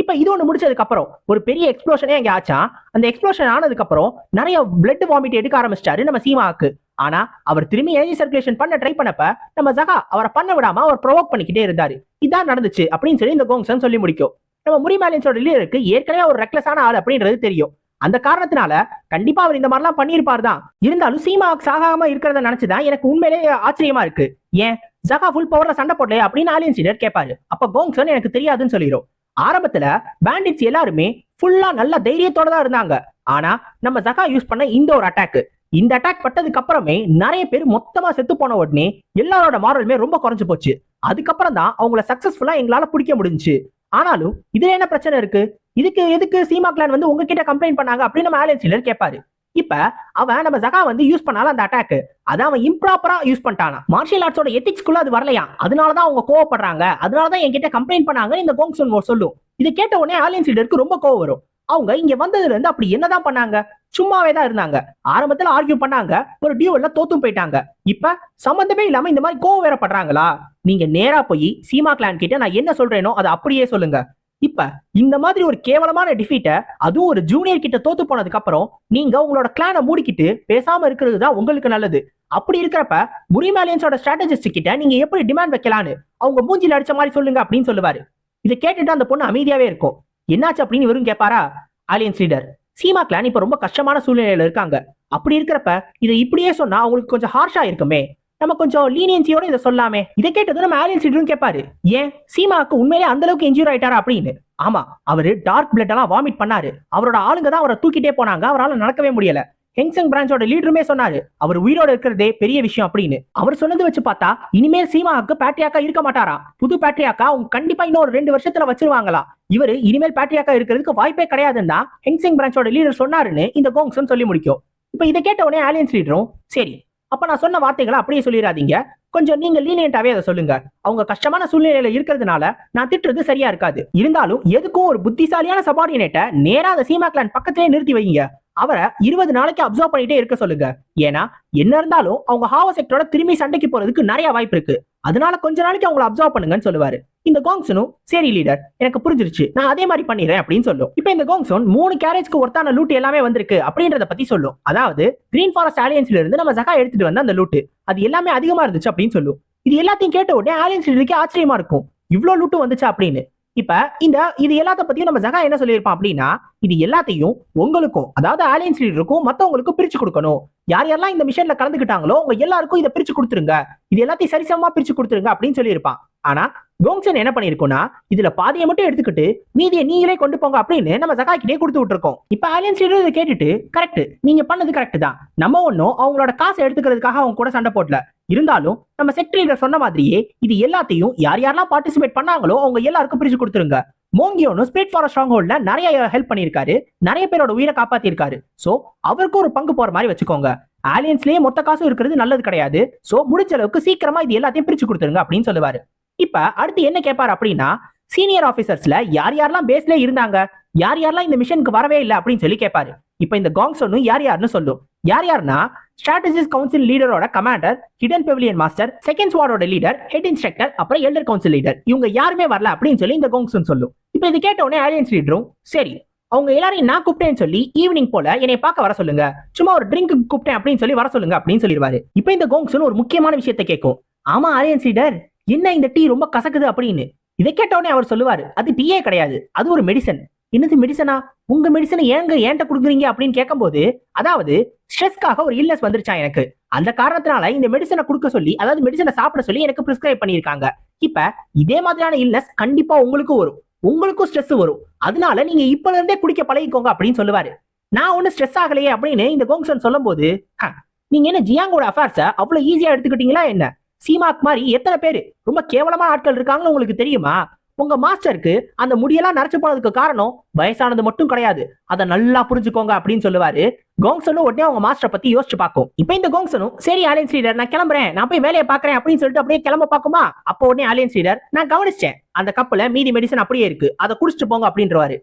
இப்ப இது ஒண்ணு முடிச்சதுக்கு அப்புறம் ஒரு பெரிய எக்ஸ்ப்ளோஷனே அங்கே ஆச்சான் அந்த எக்ஸ்ப்ளோஷன் ஆனதுக்கு அப்புறம் நிறைய பிளட் வாமிட் எடுக்க ஆரம்பிச்சிட்டாரு நம்ம சீமாவுக்கு. ஆனா அவர் திரும்பி எனர்ஜி சர்க்குலேஷன் பண்ண ட்ரை பண்ணப்ப நம்ம ஜகா அவரை பண்ண விடாம அவர் ப்ரொவோக் பண்ணிக்கிட்டே இருந்தாரு. இதான் நடந்துச்சு அப்படின்னு சொல்லி இந்த கோங்சன் சொல்லி முடிக்கும். நம்ம முரிமேலியன்ஸோட லீடருக்கு ஏற்கனவே ஒரு ரெக்லஸான ஆள் அப்படின்றது தெரியும். அந்த காரணத்தினால கண்டிப்பா அவர் இந்த மாதிரிலாம் பண்ணியிருப்பார் தான் இருந்தாலும் சீமாவுக்கு சாகாம இருக்கிறத நினைச்சுதான் எனக்கு உண்மையிலேயே ஆச்சரியமா இருக்கு. ஏன்? ஜகா ஃபுல் பவர்ல சண்டை போடல அப்படின்னு ஆலியன்ஸ் லீடர் கேட்பாரு. அப்ப கோங்சன் எனக்கு தெரியாதுன்னு சொல்லிடும் ஆரம்பத்துல பேண்டிட்ஸ் எல்லாருமே ஃபுல்லா நல்ல தைரியத்தோட தான் இருந்தாங்க. ஆனா நம்ம ஜகா யூஸ் பண்ண இந்த ஒரு அட்டாக் இந்த அட்டாக் பட்டதுக்கு அப்புறமே நிறைய பேர் மொத்தமா செத்து போன உடனே எல்லாரோட மாரலுமே ரொம்ப குறைஞ்சு போச்சு. அதுக்கப்புறம் தான் அவங்கள சக்சஸ்ஃபுல்லா எங்களால பிடிக்க முடிஞ்சுச்சு. ஆனாலும் இதுல என்ன பிரச்சனை இருக்கு? இதுக்கு எதுக்கு சீமா கிளான் வந்து உங்ககிட்ட கம்ப்ளைண்ட் பண்ணாங்க அப்படின்னு நம்ம ஆலியன்ஸ் சீலர் கேட்பாரு இப்ப அவன் நம்ம ஜகா வந்து யூஸ் பண்ணாலும் அந்த அட்டாக் அதான் அவன் இம்ப்ராப்பரா யூஸ் பண்ணிட்டானா. மார்ஷியல் ஆர்ட்ஸோட எத்திக்ஸ்குள்ள அது வரலையா? அதனாலதான் அவங்க கோவப்படுறாங்க. அதனாலதான் என்கிட்ட கம்ப்ளைண்ட் பண்ணாங்கன்னு இந்த கோங்சுன் சொல்லும். இதை கேட்ட உடனே ஆலியன்ஸ் லீடருக்கு ரொம்ப கோவம் வரும். அவங்க இங்க வந்ததுல இருந்து அப்படி என்னதான் பண்ணாங்க? சும்மாவே தான் இருந்தாங்க. ஆரம்பத்துல ஆர்கியூ பண்ணாங்க. ஒரு டியூவல்ல தோத்தும் போயிட்டாங்க. இப்ப சம்பந்தமே இல்லாம இந்த மாதிரி கோவம் வேற படுறாங்களா? நீங்க நேரா போய் சீமா கிளான் கிட்ட நான் என்ன சொல்றேனோ அதை அப்படியே சொல்லுங்க. இப்ப இந்த மாதிரி ஒரு கேவலமான டிஃபீட்டை அதுவும் ஒரு ஜூனியர் கிட்ட தோத்து போனதுக்கு அப்புறம் நீங்க உங்களோட கிளானை மூடிக்கிட்டு பேசாம இருக்கிறது தான் உங்களுக்கு நல்லது. அப்படி இருக்கிறப்ப முரிமாலியன்ஸோட ஸ்ட்ராட்டஜிஸ்ட் கிட்ட நீங்க எப்படி டிமாண்ட் வைக்கலான்னு அவங்க மூஞ்சில அடிச்ச மாதிரி சொல்லுங்க அப்படின்னு சொல்லுவாரு. இதை கேட்டுட்டு அந்த பொண்ணு அமைதியாவே இருக்கும். என்னாச்சு? அப்படின்னு இவரும் கேட்பாரா? ஆலியன்ஸ் லீடர் சீமா கிளான் இப்ப ரொம்ப கஷ்டமான சூழ்நிலையில இருக்காங்க. அப்படி இருக்கிறப்ப இதை இப்படியே சொன்னா அவங்களுக்கு கொஞ்சம் ஹார்ஷா இருக்குமே. நம்ம கொஞ்சம் லீனியன்சியோட இதை சொல்லாமே. இதை கேட்டது நம்ம ஆலியன்ஸ் லீடரும் கேட்பாரு ஏன்? சீமாவுக்கு உண்மையிலே அந்த அளவுக்கு இன்ஜூர் ஆயிட்டாரா? அப்படின்னு. ஆமா அவரு டார்க் பிளட் எல்லாம் வாமிட் பண்ணாரு. அவரோட ஆளுங்க தான் அவரை தூக்கிட்டே போனாங்க. அவரால் நடக்கவே முடியல. ஹெங்சங் பிரான்ச்சோட லீடருமே சொன்னாரு அவர் உயிரோட இருக்கிறதே பெரிய விஷயம் அப்படின்னு. அவர் சொன்னது வச்சு பார்த்தா இனிமேல் சீமாவுக்கு பேட்ரியாக்கா இருக்க மாட்டாரா? புது பேட்ரியாக்கா அவங்க கண்டிப்பா இன்னொரு ரெண்டு வருஷத்துல வச்சிருவாங்களா? இவரு இனிமேல் பேட்ரியாக்கா இருக்கிறதுக்கு வாய்ப்பே கிடையாதுன்னா ஹெங்சங் பிரான்ச்சோட லீடர் சொன்னாருன்னு இந்த கோங்ஸும் சொல்லி முடிக்கும். இப்ப இதை கேட்ட உடனே ஆலியன்ஸ் லீடரும் சரி அப்ப நான் சொன்ன வார்த்தைகளை அப்படியே சொல்லிடாதீங்க. கொஞ்சம் நீங்க லீனியன்டாவே அதை சொல்லுங்க. அவங்க கஷ்டமான சூழ்நிலையில இருக்கிறதுனால நான் திட்டுறது சரியா இருக்காது. இருந்தாலும் எதுக்கும் ஒரு புத்திசாலியான சபார்டினேட்டை நேரா அந்த சீமா கிளான் பக்கத்திலே நிறுத்தி வைங்க. அவரை இருபது நாளைக்கு அப்சர்வ் பண்ணிட்டே இருக்க சொல்லுங்க. ஏன்னா என்ன இருந்தாலும் அவங்க ஹாவ செக்டரோட திரும்பி சண்டைக்கு போறதுக்கு நிறைய வாய்ப்பு இருக்கு. அதனால கொஞ்ச நாளைக்கு அவங்கள அப்சர்வ் பண்ணுங்கன்னு சொல்லுவாரு. இந்த கோங்ஸனும் சரி லீடர் எனக்கு புரிஞ்சிருச்சு. நான் அதே மாதிரி பண்ணிடுறேன் அப்படின்னு சொல்லும். இப்போ இந்த கோங்ஸோன் மூணு கேரேஜ்க்கு ஒருத்தான லூட் எல்லாமே வந்திருக்கு அப்படின்றத பத்தி சொல்லும். அதாவது கிரீன் ஃபாரஸ்ட் ஆலியன்ஸ்ல இருந்து நம்ம ஜகா எடுத்துட்டு வந்த அந்த லூட்டு அது எல்லாமே அதிகமா இருந்துச்சு அப்படின்னு சொல்லும். இது எல்லாத்தையும் கேட்ட உடனே ஆலியன்ஸ் லீடருக்கே ஆச்சரியமா இருக்கும். இவ்வளோ லூட்டு வந்துச்சு அப்படின்னு. இப்ப இந்த இது எல்லாத்த பத்தியும் நம்ம ஜகா என்ன சொல்லியிருப்பான் அப்படின்னா இது எல்லாத்தையும் உங்களுக்கும் அதாவது ஆலியன்ஸ் லீடருக்கும் மத்தவங்களுக்கும் பிரிச்சு கொடுக்கணும். யார் யாரெல்லாம் இந்த மிஷன்ல கலந்துக்கிட்டாங்களோ உங்க எல்லாருக்கும் இதை பிரிச்சு கொடுத்துருங்க. இது எல்லாத்தையும் சரிசமமா பிரிச்சு கொடுத்துருங்க அப்படின்னு சொல்லியிருப்பான். ஆனா கோங்சன் என்ன பண்ணிருக்கோம்னா இதுல பாதியை மட்டும் எடுத்துக்கிட்டு மீதியை நீங்களே கொண்டு போங்க அப்படின்னு நம்ம ஜகாக்கிட்டே கொடுத்து விட்டுருக்கோம். இப்ப ஆலியன்ஸ் லீடர் இதை கேட்டுட்டு கரெக்ட் நீங்க பண்ணது கரெக்ட் தான். நம்ம ஒன்னும் அவங்களோட காசை எடுத்துக்கிறதுக்காக அவங்க கூட சண்டை போடல. இருந்தாலும் நம்ம செக்ரட்டரி சொன்ன மாதிரியே இது எல்லாத்தையும் யார் யாரெல்லாம் பார்ட்டிசிபேட் பண்ணாங்களோ அவங்க எல்லாருக்கும் பிரிச்சு கொடுத்துருங்க. மோங்கியோனும் ஸ்பீட் ஃபார் ஸ்ட்ராங் ஹோல்ட்ல நிறைய ஹெல்ப் பண்ணியிருக்காரு. நிறைய பேரோட உயிரை காப்பாத்திருக்காரு சோ அவருக்கும் ஒரு பங்கு போற மாதிரி வச்சுக்கோங்க. ஆலியன்ஸ்லயே மொத்த காசும் இருக்கிறது நல்லது கிடையாது. சோ முடிஞ்ச அளவுக்கு சீக்கிரமா இது எல்லாத்தையும் பிரிச்சு கொடுத்துருங்க அப்படின்னு சொல்லுவாரு. இப்ப அடுத்து என்ன கேட்பாரு அப்படின்னா சீனியர் ஆபீசர்ஸ்ல யார் யாரெல்லாம் பேஸ்ல இருந்தாங்க? யார் யாரெல்லாம் இந்த மிஷனுக்கு வரவே இல்லை அப்படின்னு சொல்லி கேட்பாரு இப்ப இந்த காங் சொன்னும் யார் யாருன்னு சொல்லும் யார் யாருன்னா strategist council லீடரோட commander hidden pavilion master second ஸ்வாடோட leader head instructor அப்புறம் எல்டர் கவுன்சில் லீடர் இவங்க யாருமே வரல அப்படின்னு சொல்லி இந்த கோங்ஸ்னு சொல்லும். இப்போ இது கேட்ட உடனே ஆலியன்ஸ் லீடரும் சரி அவங்க எல்லாரையும் நான் கூப்பிட்டேன்னு சொல்லி ஈவினிங் போல என்னை பார்க்க வர சொல்லுங்க. சும்மா ஒரு ட்ரிங்க் கூப்பிட்டேன் அப்படின்னு சொல்லி வர சொல்லுங்க அப்படின்னு சொல்லிடுவாரு. இப்போ இந்த கோங்ஸ்னு ஒரு முக்கியமான விஷயத்தை கேட்கும் ஆமா ஆலியன்ஸ் லீடர் என்ன இந்த டீ ரொம்ப கசக்குது அப்படின்னு? இதை கேட்ட உடனே அவர் சொல்லுவார் அது டீயே கிடையாது அது ஒரு மெடிசன் என்னது மெடிசனா உங்க மெடிசனை ஏங்க ஏன்ட்ட கொடுக்குறீங்க அப்படின்னு கேட்கும்போது அதாவது ஸ்ட்ரெஸ்க்காக ஒரு இல்னஸ் வந்துருச்சா எனக்கு? அந்த காரணத்தினால இந்த மெடிசனை கொடுக்க சொல்லி அதாவது மெடிசனை சாப்பிட சொல்லி எனக்கு பிரிஸ்கிரைப் பண்ணியிருக்காங்க. இப்ப இதே மாதிரியான இல்னஸ் கண்டிப்பா உங்களுக்கும் வரும். உங்களுக்கும் ஸ்ட்ரெஸ் வரும். அதனால நீங்க இப்பல இருந்தே குடிக்க பழகிக்கோங்க அப்படின்னு சொல்லுவாரு. நான் ஒன்னும் ஸ்ட்ரெஸ் ஆகலையே அப்படின்னு இந்த கோங்சன் சொல்லும் போது நீங்க என்ன ஜியாங்கோட அஃபேர்ஸ அவ்வளவு ஈஸியா எடுத்துக்கிட்டீங்களா என்ன? சீமாக் மாதிரி எத்தனை பேர்? ரொம்ப கேவலமான ஆட்கள் இருக்காங்கன்னு உங்களுக்கு தெரியுமா? உங்க மாஸ்டருக்கு அந்த முடியெல்லாம் நரைச்சு போனதுக்கு காரணம் வயசானது மட்டும் கிடையாது. அதை நல்லா புரிஞ்சுக்கோங்க அப்படின்னு சொல்லுவாரு. கோங்சனும் உடனே அவங்க மாஸ்டரை பத்தி யோசிச்சு பார்க்கும். இப்போ இந்த கோங்சனும் சரி ஆலியன்ஸ் லீடர் நான் கிளம்புறேன். நான் போய் வேலையை பாக்குறேன் அப்படின்னு சொல்லிட்டு அப்படியே கிளம்ப பாக்குமா அப்போ உடனே ஆலியன்ஸ் லீடர் நான் கவனிச்சேன் அந்த கப்பல மீதி மெடிசன் அப்படியே இருக்கு. அதை குடிச்சிட்டு போங்க அப்படின்றவாரு.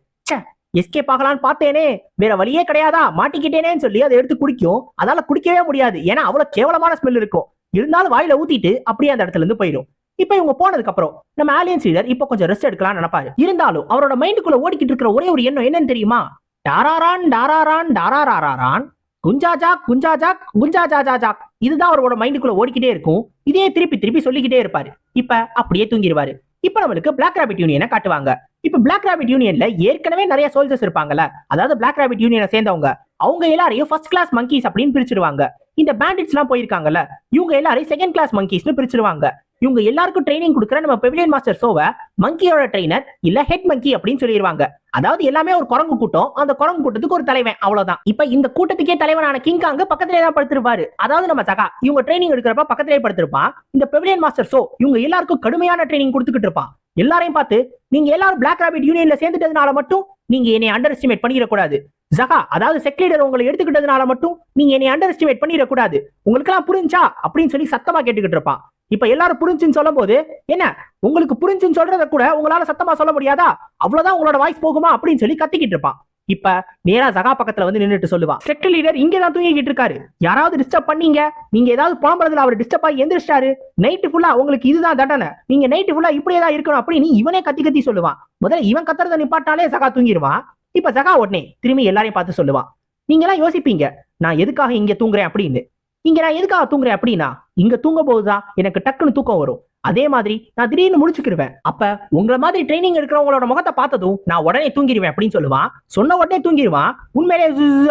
எஸ்கேப் ஆகலான்னு பார்த்தேனே. வேற வழியே கிடையாதா? மாட்டிக்கிட்டேனேன்னு சொல்லி அதை எடுத்து குடிக்கும். அதால குடிக்கவே முடியாது. ஏன்னா அவ்வளவு கேவலமான ஸ்மெல் இருக்கும். இருந்தாலும் வாயில ஊத்திட்டு அப்படியே அந்த இடத்துல இருந்து போயிடும் இப்ப இவங்க போனதுக்கு அப்புறம் நம்ம ஆலியன்ஸ் லீடர் இப்ப கொஞ்சம் ரெஸ்ட் எடுக்கலாம்னு நினைப்பாரு. இருந்தாலும் அவரோட மைண்டுக்குள்ள ஓடிக்கிட்டு இருக்கிற ஒரே ஒரு எண்ணம் என்னன்னு தெரியுமா? டாராரான் டாராரான் டாராராரான் குஞ்சாஜா குஞ்சாஜா குஞ்சாஜா இதுதான் அவரோட மைண்டுக்குள்ள ஓடிக்கிட்டே இருக்கும். இதே திருப்பி திருப்பி சொல்லிக்கிட்டே இருப்பாரு. இப்ப அப்படியே தூங்கிடுவாரு இப்ப நம்மளுக்கு பிளாக் ராபிட் யூனியனை காட்டுவாங்க. இப்ப பிளாக் ராபிட் யூனியன்ல ஏற்கனவே நிறைய சோல்ஜர்ஸ் இருப்பாங்கல்ல? அதாவது பிளாக் ராபிட் யூனியனை சேர்ந்தவங்க. அவங்க எல்லாரையும் ஃபர்ஸ்ட் கிளாஸ் மங்கீஸ் அப்படின்னு பிரிச்சிருவாங்க இந்த பேண்டிட்ஸ் எல்லாம் போயிருக்காங்கல்ல? இவங்க எல்லாரையும் செகண்ட் கிளாஸ் மங்கீஸ்னு பிரிச்சிருவாங்க இவங்க எல்லாருக்கும் ட்ரைனிங் கொடுக்குற நம்ம பெவிலியன் மாஸ்டர் சோவை மங்கியோட ட்ரைனர் இல்ல ஹெட் மங்கி அப்படின்னு சொல்லிடுவாங்க அதாவது எல்லாமே ஒரு குரங்கு கூட்டம். அந்த குரங்கு கூட்டத்துக்கு ஒரு தலைவன். அவ்வளவுதான். இப்ப இந்த கூட்டத்துக்கே தலைவனான கிங்காங்க பக்கத்திலே தான் படுத்திருப்பாரு. அதாவது நம்ம சகா இவங்க ட்ரைனிங் எடுக்கிறப்ப பக்கத்திலே படுத்திருப்பான். இந்த பெவிலியன் மாஸ்டர் சோ இவங்க எல்லாருக்கும் கடுமையான ட்ரைனிங் கொடுத்துக்கிட்டு இருப்பான். எல்லாரையும் பார்த்து நீங்க எல்லாரும் பிளாக் ராபிட் யூனியன்ல சேர்ந்துட்டதுனால மட்டும் நீங்க என்னை அண்டர் எஸ்டிமேட் பண்ணிடக்கூடாது. ஜகா அதாவது செக்லீடர் உங்களை எடுத்துக்கிட்டதுனால மட்டும் நீங்க என்னை அண்டர் எஸ்டிமேட் பண்ணிடக்கூடாது. உங்களுக்கெல்லாம் புரிஞ்சா அப்படின்னு சொல்லி சத்தமா கேட்டுக்கிட்டு இருப்பான். இப்ப எல்லாரும் புரிஞ்சுன்னு சொல்லும் போது என்ன? உங்களுக்கு புரிஞ்சுன்னு சொல்றத கூட உங்களால சத்தமா சொல்ல முடியாதா? அவ்வளவுதான் உங்களோட வாய்ஸ் போகுமா? அப்படின்னு சொல்லி கத்திக்கிட்டு இருப்பான். இப்ப நேரா சகா பக்கத்துல வந்து நின்றுட்டு சொல்லுவா. செக்டர் லீடர் இங்க தான் தூங்கிக்கிட்டு இருக்காரு. யாராவது டிஸ்டர்ப் பண்ணீங்க? நீங்க ஏதாவது புலம்புறதுல அவர் டிஸ்டர்ப் ஆகி எந்திரிச்சாரு நைட்டு ஃபுல்லா உங்களுக்கு இதுதான் தண்டனை. நீங்க நைட்டு ஃபுல்லா இப்படியே தான் இருக்கணும் அப்படின்னு இவனே கத்தி கத்தி சொல்லுவான். முதல்ல இவன் கத்துறத நிப்பாட்டாலே சகா தூங்கிடுவான். இப்ப சகா உடனே திரும்பி எல்லாரையும் பார்த்து சொல்லுவான். நீங்க எல்லாம் யோசிப்பீங்க. நான் எதுக்காக இங்க தூங்குறேன்? அப்படின்னு. இங்க நான் எதுக்காக தூங்குறேன் அப்படின்னா இங்க தூங்கும் போதுதான் எனக்கு டக்குன்னு தூக்கம் வரும். அதே மாதிரி நான் திடீர்னு முடிச்சுக்கிடுவேன் அப்ப உங்களை மாதிரி ட்ரைனிங் எடுக்கிறவங்களோட முகத்தை பார்த்ததும் நான் உடனே தூங்கிடுவேன் அப்படின்னு சொல்லுவான். சொன்ன உடனே தூங்கிடுவான் உண்மையிலே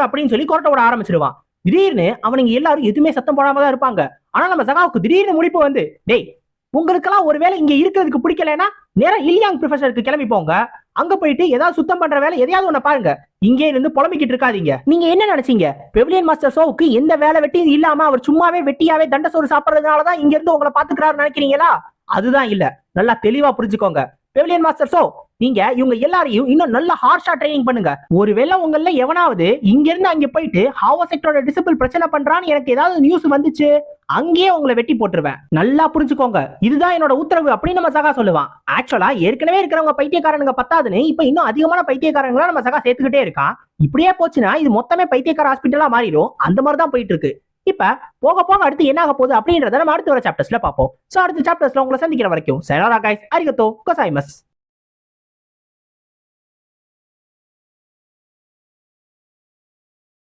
அப்படின்னு சொல்லி கொரட்டை விட ஆரம்பிச்சிருவான். திடீர்னு அவனுங்க எல்லாரும் எதுவுமே சத்தம் போடாம தான் இருப்பாங்க. ஆனா நம்ம சகாவுக்கு திடீர்னு முடிப்பு வந்து டேய் உங்களுக்கெல்லாம் ஒருவேளை இங்க இருக்கிறதுக்கு பிடிக்கலன்னா நேரா இலியாங் ப்ரொஃபஸருக்கு கிளம்பி போங்க. அங்க போயிட்டு ஏதாவது சுத்தம் பண்ற வேலை எதையாவது ஒண்ணு பாருங்க. இங்கே இருந்து புலம்பிக்கிட்டு இருக்காதீங்க. நீங்க என்ன நினைச்சீங்க? பெவிலியன் மாஸ்டர் ஷோவுக்கு எந்த வேலை வெட்டியும் இல்லாம அவர் சும்மாவே வெட்டியாவே தண்ட சோறு சாப்பிடுறதுனாலதான் இங்க இருந்து உங்களை பாத்துக்கிறாரு நினைக்கிறீங்களா? அதுதான் இல்ல. நல்லா தெளிவா புரிஞ்சுக்கோங்க. பெவிலியன் மாஸ்டர் ஷோ நீங்க இவங்க எல்லாரையும் இன்னும் நல்ல ஹார்ஷா ட்ரைனிங் பண்ணுங்க. ஒருவேளை உங்கள எவனாவது இங்க இருந்து அங்க போயிட்டு ஹாவா செக்டரோட டிசிபிள் பிரச்சனை பண்றான்னு எனக்கு ஏதாவது நியூஸ் வந்துச்சு அங்கேயே உங்களை வெட்டி போட்டுருவேன். நல்லா புரிஞ்சுக்கோங்க. இதுதான் என்னோட உத்தரவு அப்படின்னு நம்ம சகா சொல்லுவான். ஆக்சுவலா ஏற்கனவே இருக்கிறவங்க பைத்தியக்காரனுங்க பத்தாதுன்னு இப்ப இன்னும் அதிகமான பைத்தியக்காரங்களா நம்ம சகா சேர்த்துக்கிட்டே இருக்கான். இப்படியே போச்சுன்னா இது மொத்தமே பைத்தியக்கார ஹாஸ்பிட்டலா மாறிடும். அந்த மாதிரி தான் போயிட்டு இருக்கு இப்ப போக போக அடுத்து என்ன ஆக போகுது அப்படின்றத நம்ம அடுத்து வர சாப்டர்ஸ்ல பார்ப்போம். சோ அடுத்த சாப்டர்ஸ்ல உங்களை சந்திக்கிற வரைக்கும் சைனாரா காய்ஸ் அரிகத்தோ கொசாய்மஸ்